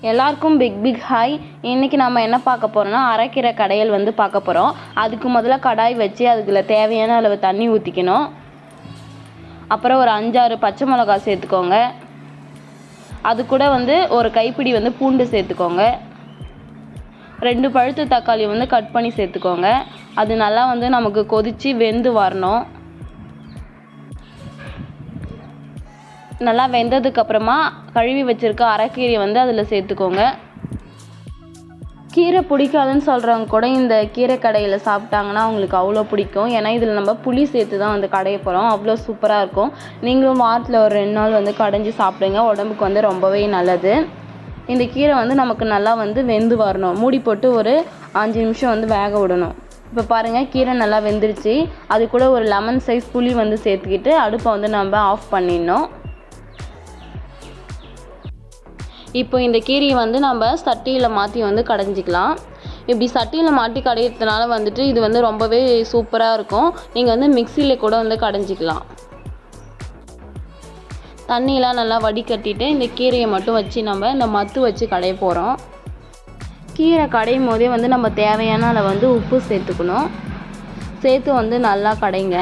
எல்லாருக்கும் big big hi இன்றைக்கி நம்ம என்ன பார்க்க போகிறோம்னா அரைக்கீரை கடையல் வந்து பார்க்க போகிறோம் அதுக்கு முதல்ல கடாய் வச்சு அதுக்குள்ள தேவையான அளவு தண்ணி ஊற்றிக்கணும் அப்புறம் ஒரு அஞ்சாறு பச்சை மிளகா சேர்த்துக்கோங்க. அது கூட வந்து ஒரு கைப்பிடி வந்து பூண்டு சேர்த்துக்கோங்க. ரெண்டு பழுத்து தக்காளி வந்து கட் பண்ணி சேர்த்துக்கோங்க. அது நல்லா வந்து நமக்கு கொதித்து வெந்து வரணும். நல்லா வெந்ததுக்கு அப்புறமா கழுவி வச்சிருக்க அரைக்கீரையை வந்து அதில் சேர்த்துக்கோங்க. கீரை பிடிக்காதுன்னு சொல்கிறவங்க கூட இந்த கீரை கடையில் சாப்பிட்டாங்கன்னா அவங்களுக்கு அவ்வளோ பிடிக்கும். ஏன்னா இதில் நம்ம புளி சேர்த்து தான் வந்து கடைய போகிறோம் அவ்வளோ சூப்பராக இருக்கும். நீங்களும் வாரத்தில் ஒரு ரெண்டு நாள் வந்து கடைஞ்சி சாப்பிடுங்க. உடம்புக்கு வந்து ரொம்பவே நல்லது. இந்த கீரை வந்து நமக்கு நல்லா வந்து வெந்து வரணும். மூடி போட்டு ஒரு அஞ்சு நிமிஷம் வந்து வேக விடணும். இப்போ பாருங்கள் கீரை நல்லா வெந்துருச்சு. அது கூட ஒரு லெமன் சைஸ் புளி வந்து சேர்த்துக்கிட்டு அடுப்பை வந்து நம்ம ஆஃப் பண்ணிடணும். இப்போ இந்த கீரையை வந்து நம்ம சட்டியில் மாற்றி வந்து கடைஞ்சிக்கலாம். இப்படி சட்டியில் மாட்டி கடையிறதுனால வந்துட்டு இது வந்து ரொம்பவே சூப்பராக இருக்கும். நீங்கள் வந்து மிக்சியில் கூட வந்து கடைஞ்சிக்கலாம். தண்ணியெலாம் நல்லா வடிகட்டிட்டு இந்த கீரையை மட்டும் வச்சு நம்ம இந்த மத்து வச்சு கடைய போகிறோம் கீரை கடையும் போதே வந்து நம்ம தேவையான அளவு வந்து உப்பு சேர்த்துக்கணும். சேர்த்து வந்து நல்லா கடைங்க.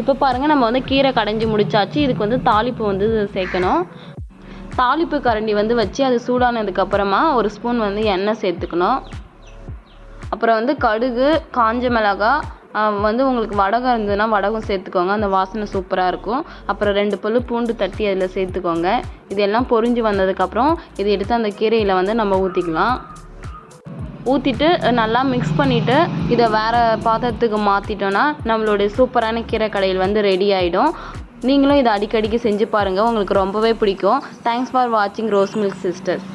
இப்போ பாருங்கள் நம்ம வந்து கீரை கடைஞ்சி முடிச்சாச்சு. இதுக்கு வந்து தாளிப்பு வந்து சேர்க்கணும். தாளிப்பு கரண்டி வந்து வச்சு அது சூடானதுக்கப்புறமா ஒரு ஸ்பூன் வந்து எண்ணெய் சேர்த்துக்கணும். அப்புறம் வந்து கடுகு காஞ்ச மிளகா வந்து உங்களுக்கு வடகம் இருந்ததுன்னா வடகம் சேர்த்துக்கோங்க. அந்த வாசனை சூப்பராக இருக்கும். அப்புறம் ரெண்டு பல்லு பூண்டு தட்டி அதில் சேர்த்துக்கோங்க. இது எல்லாம் பொரிஞ்சு வந்ததுக்கப்புறம் இதை எடுத்து அந்த கீரையில் வந்து நம்ம ஊற்றிக்கலாம் ஊற்றிட்டு நல்லா மிக்ஸ் பண்ணிவிட்டு இதை வேறு பாத்திரத்துக்கு மாற்றிட்டோன்னா நம்மளுடைய சூப்பரான கீரை கடையில் வந்து ரெடி ஆகிடும் நீங்களும் இதை அடிக்கடிக்கு செஞ்சு பாருங்கள் உங்களுக்கு ரொம்பவே பிடிக்கும். தேங்க்ஸ் ஃபார் வாட்சிங் ரோஸ் மில்க் சிஸ்டர்ஸ்